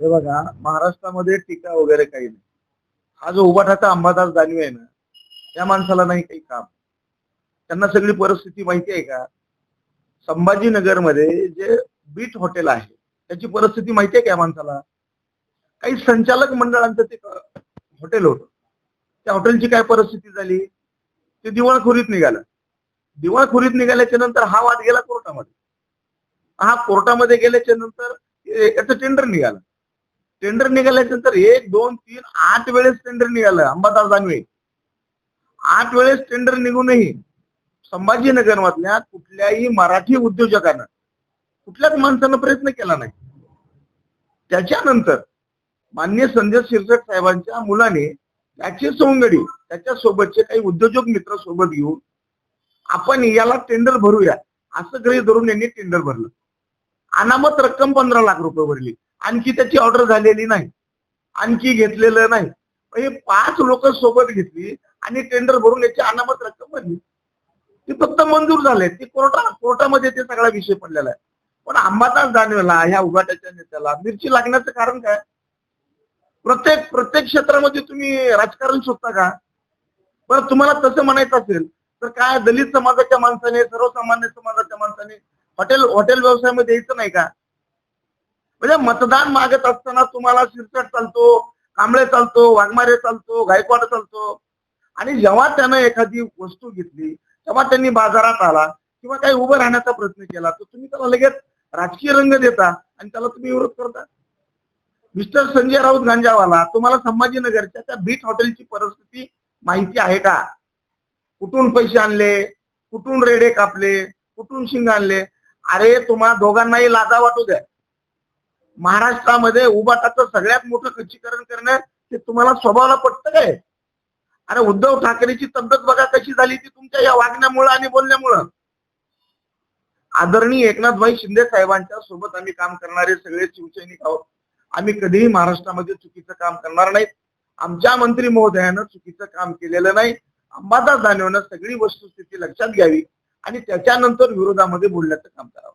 हे बघा महाराष्ट्रामध्ये टीका वगैरे काही नाही. हा जो उभाठाचा अंबादास दानवे आहे ना त्या माणसाला नाही काही काम. त्यांना सगळी परिस्थिती माहिती आहे का? संभाजीनगरमध्ये जे बीट हॉटेल आहे त्याची परिस्थिती माहिती आहे का या माणसाला? काही संचालक मंडळांचं ते हॉटेल होतं. त्या हॉटेलची काय परिस्थिती झाली? ते दिवाळखोरीत निघालं. दिवाळखोरीत निघाल्याच्या नंतर हा वाद गेला कोर्टामध्ये. हा कोर्टामध्ये गेल्याच्यानंतर याचं टेंडर निघालं. टेंडर निघाल्याच्या नंतर एक दोन तीन आठ वेळेस टेंडर निघालं अंबादास दानवे आठ वेळेस टेंडर निघूनही संभाजीनगर मधल्या कुठल्याही मराठी उद्योजकानं कुठल्याच माणसानं प्रयत्न केला नाही. त्याच्यानंतर मान्य संजय शिरसट साहेबांच्या मुलाने त्याची सोंगडी त्याच्या सोबतचे काही उद्योजक मित्र सोबत घेऊन आपण याला टेंडर भरूया असं गृहीत धरून यांनी टेंडर भरलं. अनामत रक्कम पंधरा लाख रुपये भरली. आणखी त्याची ऑर्डर झालेली नाही. आणखी घेतलेलं नाही. हे पाच लोक सोबत घेतली आणि टेंडर भरून याची अनामत रक्कम भरली. ती फक्त मंजूर झाले. ती कोर्टा कोर्टामध्ये ते सगळा विषय पडलेला आहे. पण अंबादास दानवेला ह्या उघाट्याच्या नेत्याला मिरची लागण्याचं कारण काय? प्रत्येक प्रत्येक क्षेत्रामध्ये तुम्ही राजकारण शोधता का? बरं तुम्हाला तसं म्हणायचं असेल तर काय दलित समाजाच्या माणसाने सर्वसामान्य समाजाच्या माणसाने हॉटेल हॉटेल व्यवसायामध्ये यायचं नाही का? म्हणजे मतदान मागत असताना तुम्हाला शिरसट चालतो कांबळे चालतो वाघमारे चालतो गायकवाड चालतो. आणि जेव्हा त्यानं एखादी वस्तू घेतली तेव्हा त्यांनी बाजारात आला किंवा काही उभं राहण्याचा प्रयत्न केला तर तुम्ही त्याला लगेच राजकीय रंग देता आणि त्याला तुम्ही विरोध करता. मिस्टर संजय राऊत गांजावाला तुम्हाला संभाजीनगरच्या त्या बीट हॉटेलची परिस्थिती माहिती आहे का? कुठून पैसे आणले? कुठून रेडे कापले? कुठून शिंग आणले? अरे तुम्हा दोघांनाही लाजा वाटू द्या. महाराष्ट्रामध्ये उभाटाचं सगळ्यात मोठं खच्चीकरण करणं ते तुम्हाला स्वभावाला पटतं काय? अरे उद्धव ठाकरेची तब्येत बघा कशी झाली ती तुमच्या या वागण्यामुळं आणि बोलण्यामुळं. आदरणीय एकनाथभाई शिंदे साहेबांच्या सोबत आम्ही काम करणारे सगळे शिवसैनिक आहोत. आम्ही कधीही महाराष्ट्रामध्ये चुकीचं काम करणार नाहीत आमच्या मंत्री महोदयानं चुकीचं काम केलेलं नाही. अंबादास दानवेनं सगळी वस्तुस्थिती लक्षात घ्यावी आणि त्याच्यानंतर विरोधामध्ये बोलण्याचं काम करावं.